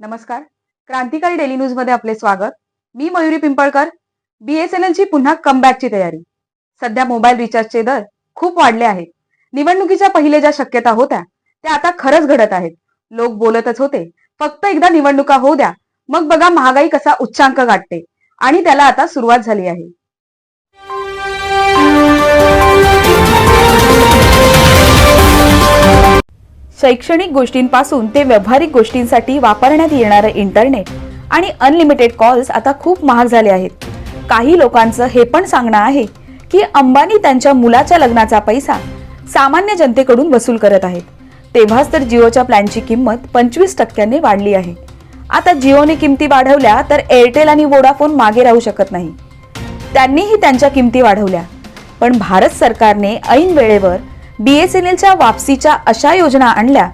नमस्कार. क्रांतिकारी डेली न्यूजमध्ये आपले स्वागत. मी मयुरी पिंपळकर. बीएसएनएल ची पुन्हा कमबॅकची तयारी. सध्या मोबाईल रिचार्जचे दर खूप वाढले आहेत. निवडणुकीच्या पहिले ज्या शक्यता होत्या त्या आता खरंच घडत आहेत. लोक बोलतच होते फक्त एकदा निवडणुका होऊ द्या मग बघा महागाई कसा उच्चांक गाठते. आणि त्याला आता सुरुवात झाली आहे. शैक्षणिक गोष्टींपासून ते व्यावहारिक गोष्टींसाठी वापरण्यात येणारं इंटरनेट आणि अनलिमिटेड कॉल्स आता खूप महाग झाले आहेत. काही लोकांचं हे पण सांगणं आहे की अंबानी त्यांच्या मुलाच्या लग्नाचा पैसा सामान्य जनतेकडून वसूल करत आहेत. तेव्हाच तर जिओच्या प्लॅनची किंमत पंचवीस टक्क्यांनी वाढली आहे. आता जिओने किमती वाढवल्या तर एअरटेल आणि वोडाफोन मागे राहू शकत नाही. त्यांनीही त्यांच्या किमती वाढवल्या. पण भारत सरकारने ऐन वेळेवर बीएसएनएलच्या वापसीच्या अशा योजना आणल्या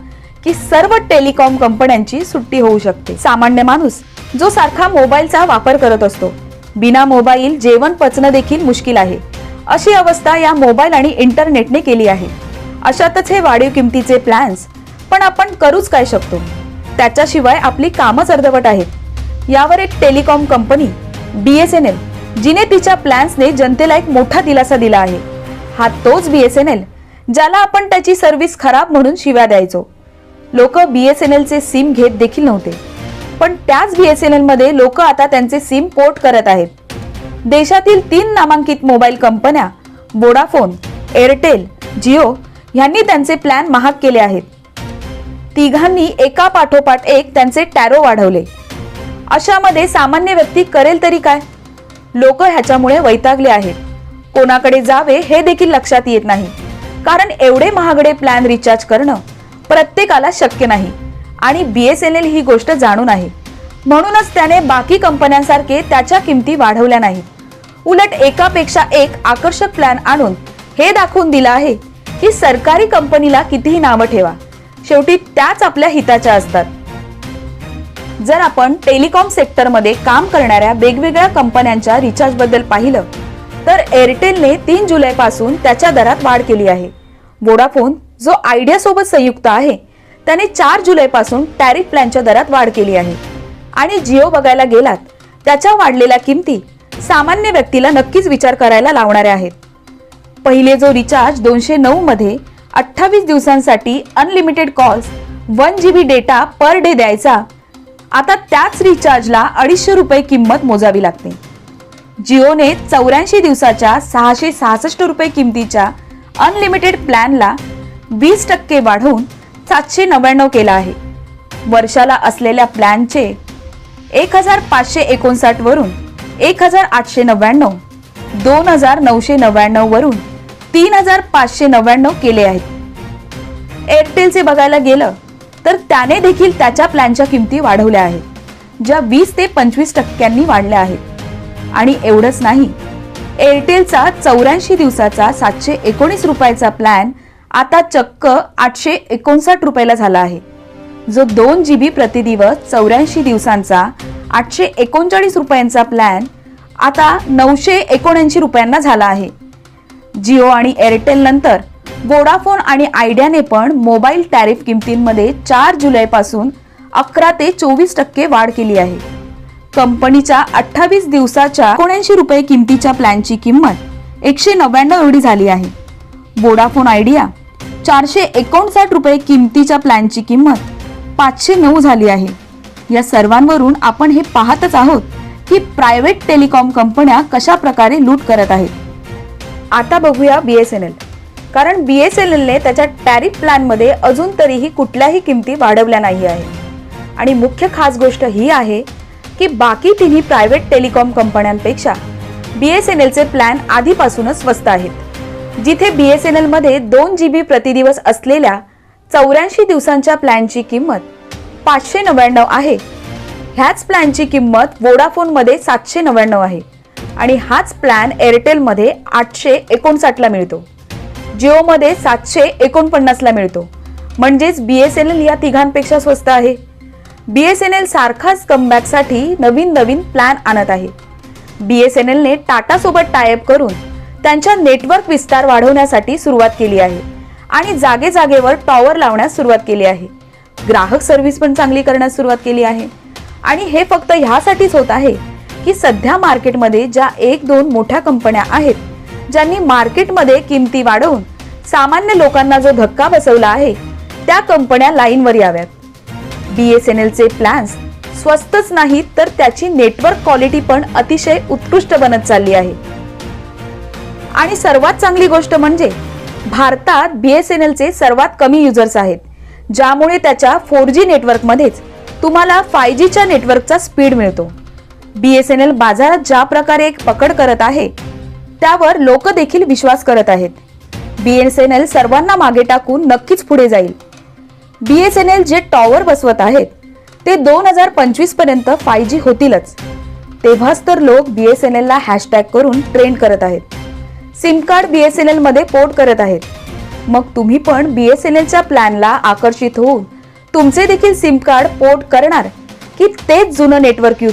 की सर्व टेलिकॉम कंपन्यांची सुट्टी होऊ शकते. सामान्य माणूस जो सारखा मोबाईलचा वापर करत असतो. बिना मोबाईल जेवण पचणं देखील मुश्किल आहे. अशी अवस्था या मोबाईल आणि इंटरनेटने केली आहे. अशातच हे वाढीव किमतीचे प्लॅन्स पण आपण करूच काय शकतो? त्याच्याशिवाय आपली कामच अर्धवट आहेत. यावर एक टेलिकॉम कंपनी बीएसएनएल जिने तिच्या प्लॅन्सने जनतेला एक मोठा दिलासा दिला आहे. हा तोच बी एस एन एल ज्याला आपण त्याची सर्व्हिस खराब म्हणून शिव्या द्यायचो. लोक बीएसएनएल चे सिम घेत देखील नव्हते. पण त्याच बीएसएनएलमध्ये लोक आता त्यांचे सिम पोर्ट करत आहेत. देशातील तीन नामांकित मोबाईल कंपन्या वोडाफोन एअरटेल जिओ यांनी त्यांचे प्लॅन महाग केले आहेत. तिघांनी एका पाठोपाठ एक त्यांचे टॅरो वाढवले. अशामध्ये सामान्य व्यक्ती करेल तरी काय? लोक ह्याच्यामुळे वैतागले आहेत. कोणाकडे जावे हे देखील लक्षात येत नाही. कारण एवढे महागडे प्लॅन रिचार्ज करणं प्रत्येकाला शक्य नाही. आणि बी एस एन एल ही गोष्ट जाणून आहे. म्हणूनच त्याने बाकी कंपन्यांसारखे त्याच्या किमती वाढवल्या नाहीत उलट एकापेक्षा एक आकर्षक प्लॅन आणून हे दाखवून दिलं आहे की सरकारी कंपनीला कितीही नावं ठेवा शेवटी त्याच आपल्या हिताच्या असतात. जर आपण टेलिकॉम सेक्टरमध्ये काम करणाऱ्या वेगवेगळ्या कंपन्यांच्या रिचार्जबद्दल पाहिलं तर एअरटेलने तीन जुलैपासून त्याच्या दरात वाढ केली आहे. वोडाफोन जो आयडियासोबत संयुक्त आहे त्याने चार जुलैपासून टॅरिफ प्लॅनच्या दरात वाढ केली आहे. आणि जिओ बघायला गेलात त्याच्या वाढलेल्या किमती सामान्य व्यक्तीला नक्कीच विचार करायला लावणाऱ्या आहेत. पहिले जो रिचार्ज दोनशे नऊ मध्ये अठ्ठावीस दिवसांसाठी unlimited calls one G B data per day द्यायचा आता त्याच रिचार्जला अडीचशे रुपये किंमत मोजावी लागते. जिओने चौऱ्याऐंशी दिवसाच्या सहाशे सहासष्ट रुपये किमतीच्या अनलिमिटेड प्लॅनला वीस टक्के वाढवून सातशे नव्याण्णव केला आहे. वर्षाला असलेल्या प्लॅनचे एक हजार पाचशे एकोणसाठ वरून एक हजार आठशे नव्याण्णव दोन हजार नऊशे नव्याण्णव वरून तीन हजार पाचशे नव्याण्णव केले आहेत. एअरटेलचे बघायला गेलं तर त्याने देखील त्याच्या प्लॅनच्या किमती वाढवल्या आहेत ज्या वीस ते पंचवीस टक्क्यांनी वाढल्या आहेत. आणि एवढंच नाही. एअरटेलचा चौऱ्याऐंशी दिवसाचा सातशे एकोणीस रुपयाचा प्लॅन आता चक्क आठशे एकोणसाठ रुपयाला झाला आहे. जो दोन जी बी प्रतिदिवस चौऱ्याऐंशी दिवसांचा आठशे एकोणचाळीस रुपयांचा प्लॅन आता नऊशे एकोणऐंशी रुपयांना झाला आहे. जिओ आणि एअरटेल नंतर वोडाफोन आणि आयडियाने पण मोबाईल टॅरिफ किमतींमध्ये चार जुलैपासून अकरा ते चोवीस टक्के वाढ केली आहे. कंपनीच्या अठ्ठावीस दिवसाच्या एकोणऐंशी रुपये किमतीच्या प्लॅनची किंमत एकशे नव्याण्णव एवढी झाली आहे. वोडाफोन आयडिया चारशे एकोणसाठ रुपये किमतीच्या प्लॅनची किंमत पाचशे नऊ झाली आहे. या सर्वांवरून आपण हे पाहतच आहोत की प्रायव्हेट टेलिकॉम कंपन्या कशा प्रकारे लूट करत आहेत. आता बघूया बी एस एन एल कारण बी एस एन एलने त्याच्या टॅरिफ प्लॅनमध्ये अजून तरीही कुठल्याही किमती वाढवल्या नाही आहे आणि मुख्य खास गोष्ट ही आहे की बाकी तिन्ही प्रायव्हेट टेलिकॉम कंपन्यांपेक्षा बी एस एन एलचे प्लॅन आधीपासूनच स्वस्त आहेत. जिथे बी एस एन एलमध्ये दोन जी बी प्रतिदिवस असलेल्या चौऱ्याऐंशी दिवसांच्या प्लॅनची किंमत पाचशे नव्याण्णव आहे. ह्याच प्लॅनची किंमत वोडाफोनमध्ये सातशे नव्याण्णव आहे आणि हाच प्लॅन एअरटेलमध्ये आठशे एकोणसाठला मिळतो. जिओमध्ये सातशे एकोणपन्नासला मिळतो. म्हणजेच बी एस एन एल या तिघांपेक्षा स्वस्त आहे. बी एस एन एल सारखाच कमबॅकसाठी नवीन नवीन प्लॅन आणत आहे. बी एस एन एलने टाटासोबत टायअप करून त्यांच्या नेटवर्क विस्तार वाढवण्यासाठी सुरुवात केली आहे आणि जागे जागेवर टॉवर लावण्यास सुरुवात केली आहे. ग्राहक सर्व्हिस पण चांगली करण्यास सुरुवात केली आहे. आणि हे फक्त ह्यासाठीच होत आहे की सध्या मार्केटमध्ये ज्या एक दोन मोठ्या कंपन्या आहेत ज्यांनी मार्केटमध्ये किमती वाढवून सामान्य लोकांना जो धक्का बसवला आहे त्या कंपन्या लाईनवर याव्यात. बीएसएनएलचे प्लॅन्स स्वस्तच नाहीत तर त्याची नेटवर्क क्वालिटी पण अतिशय उत्कृष्ट बनत चालली आहे. आणि सर्वात चांगली गोष्ट म्हणजे भारतात बीएसएनएलचे सर्वात कमी युजर्स आहेत ज्यामुळे त्याच्या फोर जी नेटवर्कमध्येच तुम्हाला फाय जीच्या नेटवर्कचा स्पीड मिळतो. बीएसएनएल बाजारात ज्या प्रकारे एक पकड करत आहे त्यावर लोक देखील विश्वास करत आहेत. बीएसएनएल सर्वांना मागे टाकून नक्कीच पुढे जाईल. बी एस एन एल जे टॉवर बसवत आहेत ते दोन हजार पंचवीसपर्यंत फाय जी होतीलच. तेव्हाच तर लोक बी एस एन एलला हॅशटॅग करून ट्रेंड करत आहेत. सिम कार्ड बी एस एनमध्ये पोर्ट करत आहेत. मग तुम्ही पण बी एस एन एलच्या प्लॅनला आकर्षित होऊन तुमचे देखील सिम कार्ड पोर्ट करणार की तेच जुनं नेटवर्क यूज